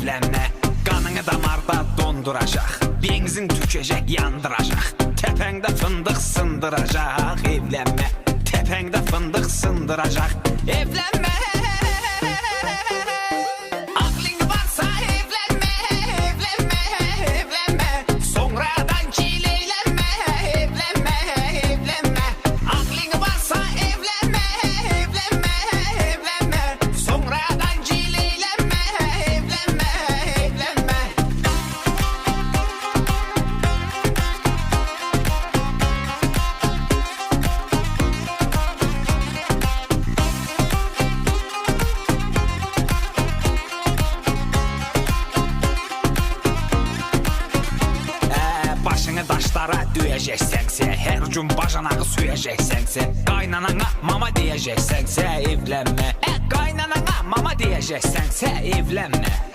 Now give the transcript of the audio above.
evlenme Kanını damarda donduracak. Benzin tükecek yandıracak. Tepende fındık sındıracak. Evlenme Tepende fındık sındıracak. Evlenme başını taşlara döyeceksense Her gün bacanağı suyacaksense Kaynanana mama diyeceksense evlenme. E, Kaynanana mama diyeceksense evlenme